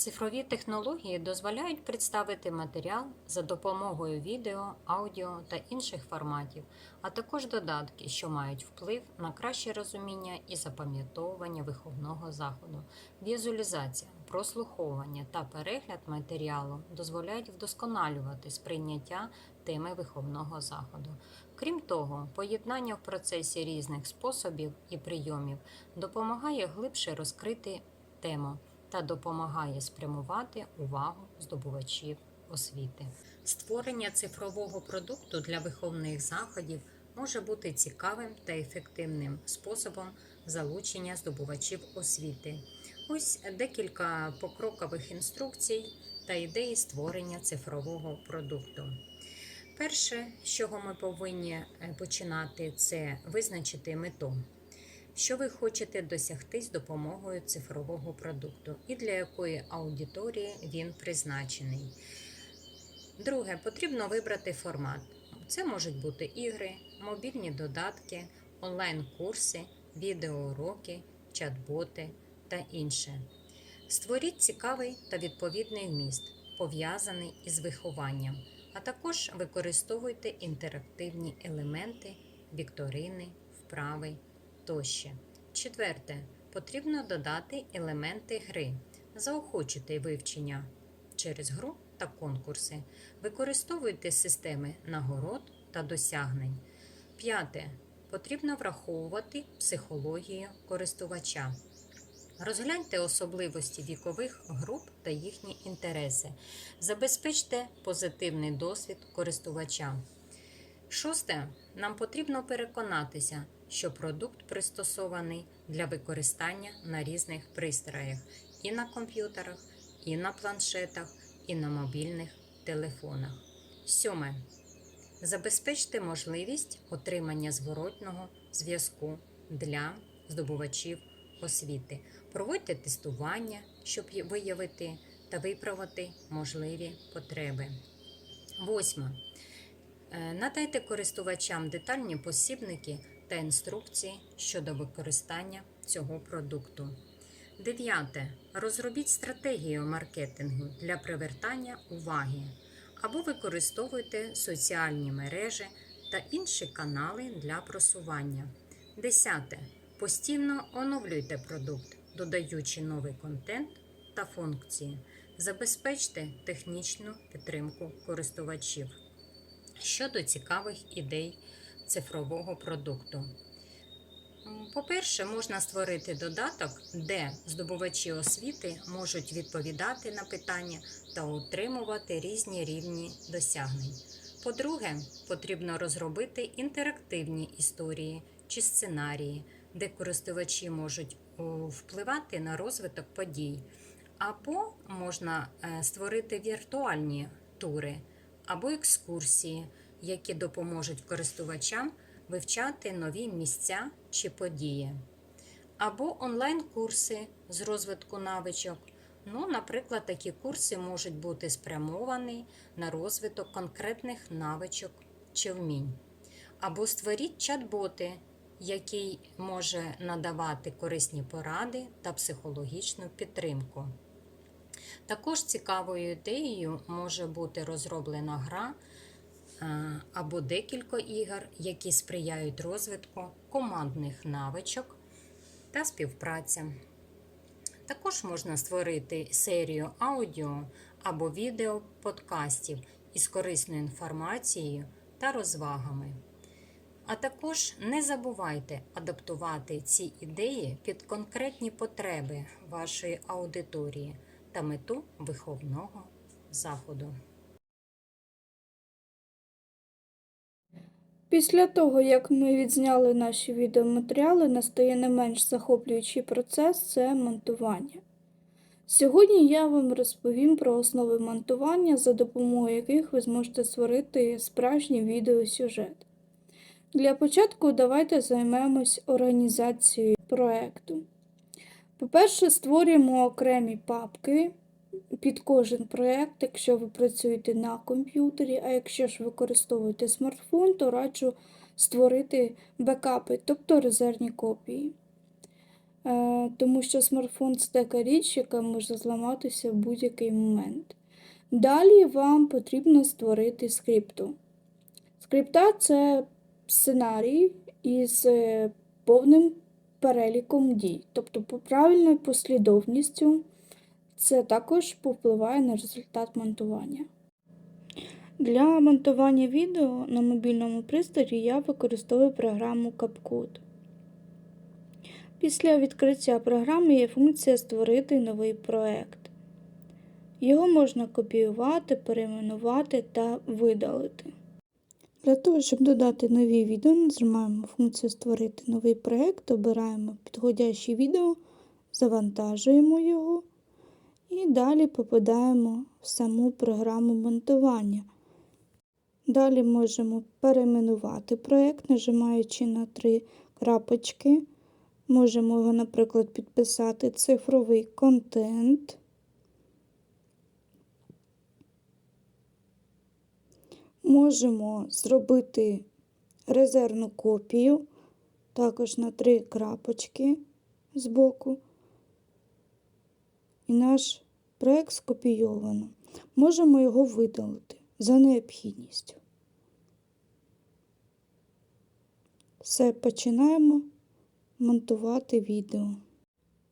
Цифрові технології дозволяють представити матеріал за допомогою відео, аудіо та інших форматів, а також додатки, що мають вплив на краще розуміння і запам'ятовування виховного заходу. Візуалізація, прослуховування та перегляд матеріалу дозволяють вдосконалювати сприйняття теми виховного заходу. Крім того, поєднання в процесі різних способів і прийомів допомагає глибше розкрити тему та допомагає спрямувати увагу здобувачів освіти. Створення цифрового продукту для виховних заходів може бути цікавим та ефективним способом залучення здобувачів освіти. Ось декілька покрокових інструкцій та ідеї створення цифрового продукту. Перше, з чого ми повинні е, починати, це визначити мету що ви хочете досягти з допомогою цифрового продукту і для якої аудиторії він призначений. Друге, потрібно вибрати формат. Це можуть бути ігри, мобільні додатки, онлайн-курси, відеоуроки, чат-боти та інше. Створіть цікавий та відповідний вміст, пов'язаний із вихованням, а також використовуйте інтерактивні елементи, вікторини, вправи тощо. Четверте. Потрібно додати елементи гри, заохочити вивчення через гру та конкурси. Використовуйте системи нагород та досягнень. П'яте. Потрібно враховувати психологію користувача. Розгляньте особливості вікових груп та їхні інтереси. Забезпечте позитивний досвід користувача. Шосте. Нам потрібно переконатися, що продукт пристосований для використання на різних пристроях і на комп'ютерах, і на планшетах, і на мобільних телефонах. Сьоме. Забезпечте можливість отримання зворотного зв'язку для здобувачів освіти. Проводьте тестування, щоб виявити та виправити можливі потреби. Восьме. Е, надайте користувачам детальні посібники та інструкції щодо використання цього продукту. Дев'яте. Розробіть стратегію маркетингу для привертання уваги або використовуйте соціальні мережі та інші канали для просування. Десяте. Постійно оновлюйте продукт, додаючи новий контент та функції. Забезпечте технічну підтримку користувачів. Щодо цікавих ідей цифрового продукту. По-перше, можна створити додаток, де здобувачі освіти можуть відповідати на питання та отримувати різні рівні досягнень. По-друге, потрібно розробити інтерактивні історії чи сценарії, де користувачі можуть впливати на розвиток подій, або можна е, створити віртуальні тури або екскурсії які допоможуть користувачам вивчати нові місця чи події, або онлайн-курси з розвитку навичок. Ну, Наприклад, такі курси можуть бути спрямовані на розвиток конкретних навичок чи вмінь. Або створіть чат-боти, який може надавати корисні поради та психологічну підтримку. Також цікавою ідеєю може бути розроблена гра або декілька ігор, які сприяють розвитку командних навичок та співпраця. Також можна створити серію аудіо або відео подкастів із корисною інформацією та розвагами. А також не забувайте адаптувати ці ідеї під конкретні потреби вашої аудиторії та мету виховного заходу. Після того, як ми відзняли наші відеоматеріали, настає не менш захоплюючий процес це монтування. Сьогодні я вам розповім про основи монтування, за допомогою яких ви зможете створити справжній відеосюжет. Для початку давайте займемось організацією проєкту. По-перше, створюємо окремі папки під кожен проєкт, якщо ви працюєте на комп'ютері, а якщо ж використовуєте смартфон, то раджу створити бекапи, тобто резервні копії. е, тому що смартфон це така річ, яка може зламатися в будь-який момент. Далі вам потрібно створити скрипту. Скрипта це сценарій із е, повним переліком дій, тобто правильною послідовністю. Це також повпливає на результат монтування. Для монтування відео на мобільному пристрої я використовую програму CapCut. Після відкриття програми є функція Створити новий проект. Його можна копіювати, перейменувати та видалити. Для того, щоб додати нові відео, нажимаємо функцію Створити новий проект, обираємо підходяще відео, завантажуємо його і далі попадаємо в саму програму монтування. Далі можемо перейменувати проект, нажимаючи на три крапочки. Можемо його, наприклад, підписати цифровий контент. Можемо зробити резервну копію, також на три крапочки збоку. І наш проект скопійовано. Можемо його видалити за необхідністю. Все, починаємо монтувати відео.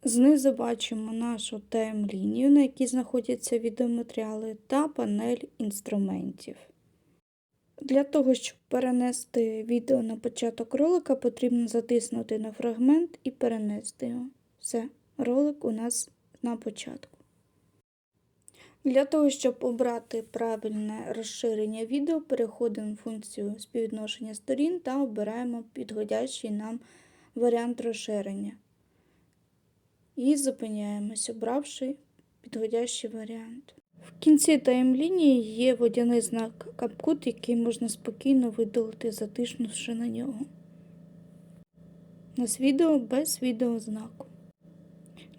Знизу бачимо нашу тайм-лінію, на якій знаходяться відеоматеріали, та панель інструментів. Для того, щоб перенести відео на початок ролика, потрібно затиснути на фрагмент і перенести його. Все, ролик у нас на початку. Для того, щоб обрати правильне розширення відео, переходимо в функцію співвідношення сторін та обираємо підходящий нам варіант розширення. І зупиняємось, обравши підходящий варіант. В кінці таймлінії є водяний знак капкут, який можна спокійно видалити, затиснувши на нього. У нас відео без відеознаку.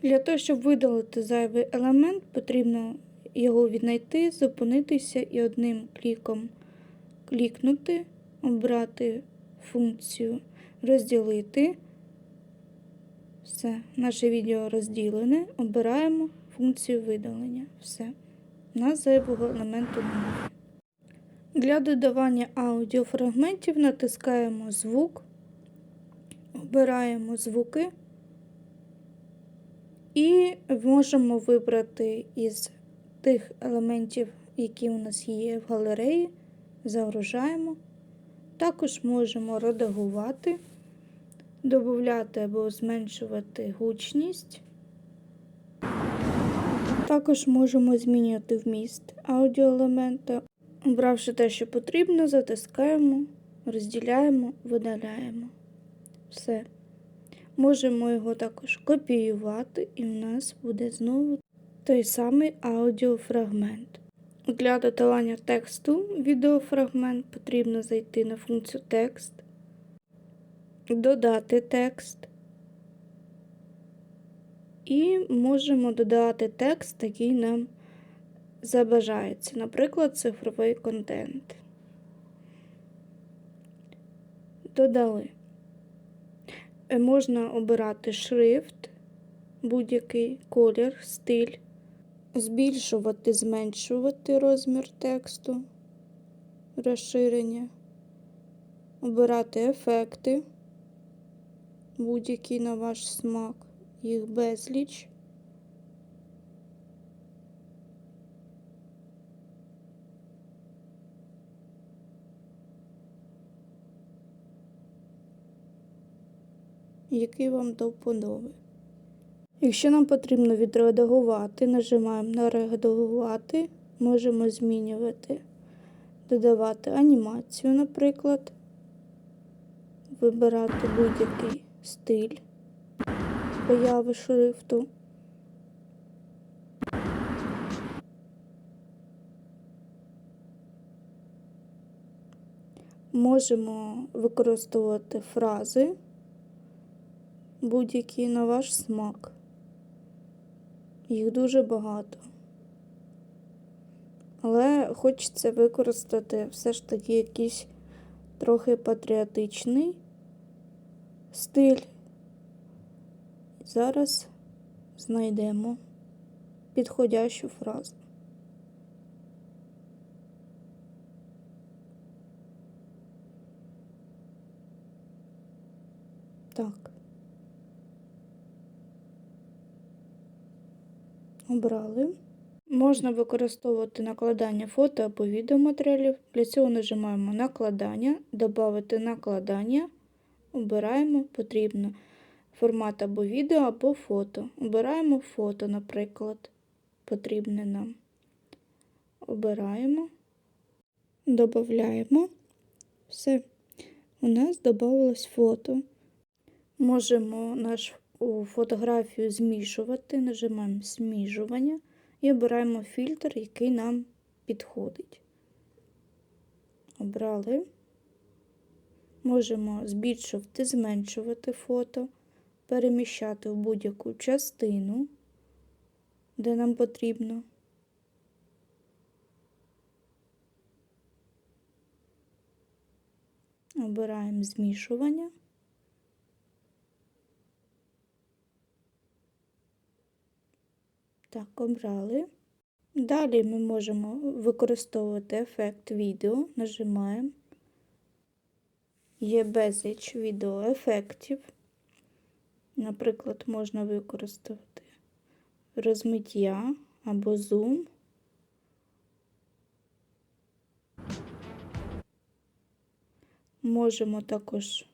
Для того, щоб видалити зайвий елемент, потрібно його віднайти, зупинитися і одним кліком клікнути, обрати функцію розділити. Все, наше відео розділене. Обираємо функцію видалення. Все. У нас зайвого елементу немає. Для додавання аудіофрагментів натискаємо звук, обираємо звуки і можемо вибрати із тих елементів, які у нас є в галереї, загружаємо. Також можемо редагувати, додати або зменшувати гучність. Також можемо змінювати вміст аудіоелемента. Обравши те, що потрібно, затискаємо, розділяємо, видаляємо. Все. Можемо його також копіювати, і в нас буде знову той самий аудіофрагмент. Для додавання тексту відеофрагмент потрібно зайти на функцію текст, додати текст. І можемо додати текст, який нам забажається, наприклад, цифровий контент. Додали. Е, Можна обирати шрифт, будь-який колір, стиль, збільшувати, зменшувати розмір тексту, розширення, обирати ефекти, будь-які на ваш смак, їх безліч. Який вам до вподоби. Якщо нам потрібно відредагувати, нажимаємо на редагувати, можемо змінювати, додавати анімацію, наприклад, вибирати будь-який стиль появи шрифту. Можемо використовувати фрази будь-які на ваш смак. Їх дуже багато. Але хочеться використати все ж таки якийсь трохи патріотичний стиль. Зараз знайдемо підходящу фразу. Так. Обрали. Можна використовувати накладання фото або відеоматеріалів. Для цього нажимаємо накладання, додати накладання. Обираємо потрібно формат або відео, або фото. Обираємо фото, наприклад, потрібне нам. Обираємо, додаємо. Все. У нас додавалось фото. Можемо нашу фотографію змішувати, нажимаємо змішування і обираємо фільтр, який нам підходить. Обрали. Можемо збільшувати, зменшувати фото, переміщати в будь-яку частину, де нам потрібно. Обираємо змішування. Так, обрали. Далі ми можемо використовувати ефект відео, нажимаємо. Є безліч відеоефектів. Наприклад, можна використати розмиття або зум. Можемо також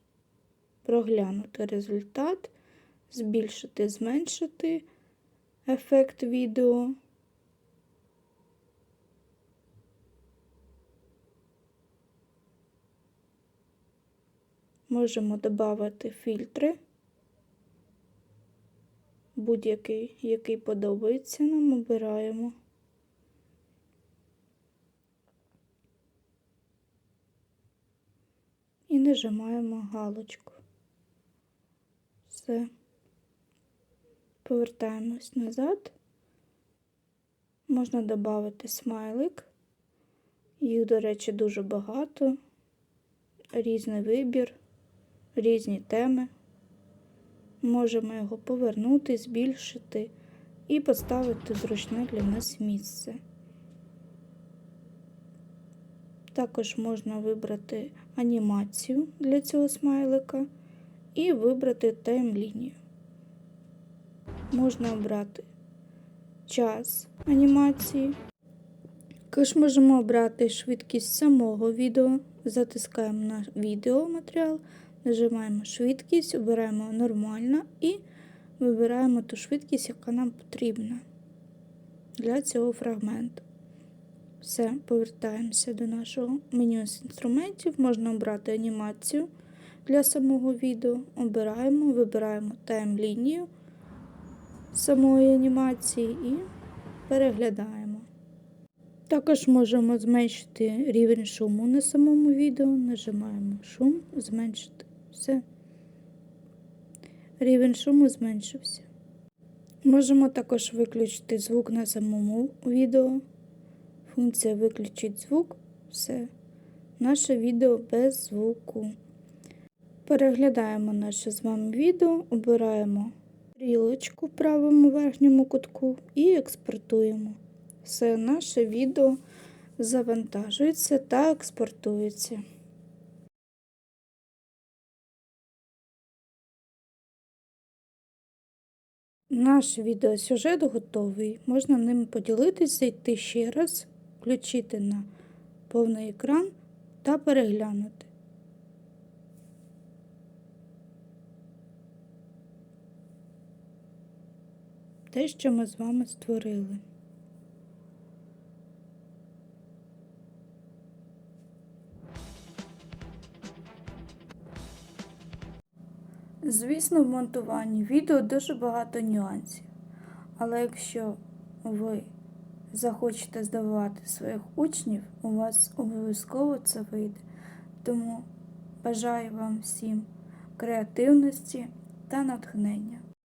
проглянути результат, збільшити, зменшити ефект відео. Можемо додати фільтри, будь-який, який подобається нам, обираємо. І нажимаємо галочку. Все. Повертаємось назад. Можна додати смайлик. Їх, до речі, дуже багато. Різний вибір, різні теми. Можемо його повернути, збільшити і поставити зручне для нас місце. Також можна вибрати анімацію для цього смайлика і вибрати таймлінію можна обрати час анімації. Також можемо обрати швидкість самого відео, затискаємо на відеоматеріал, нажимаємо швидкість, обираємо нормально і вибираємо ту швидкість, яка нам потрібна для цього фрагменту. Все, повертаємося до нашого меню з інструментів. Можна обрати анімацію для самого відео. Обираємо, вибираємо тайм-лінію самої анімації і переглядаємо. Також можемо зменшити рівень шуму на самому відео. Нажимаємо шум, зменшити. Все. Рівень шуму зменшився. Можемо також виключити звук на самому відео. Функція виключить звук. Все. Наше відео без звуку. Переглядаємо наше з вами відео, обираємо стрілочку в правому верхньому кутку і експортуємо. Все наше відео завантажується та експортується. Наш відеосюжет готовий. Можна ним поділитися, зайти ще раз, включити на повний екран та переглянути. Те, що ми з вами створили. Звісно, в монтуванні відео дуже багато нюансів. Але якщо ви захочете здавати своїх учнів, у вас обов'язково це вийде. Тому бажаю вам всім креативності та натхнення.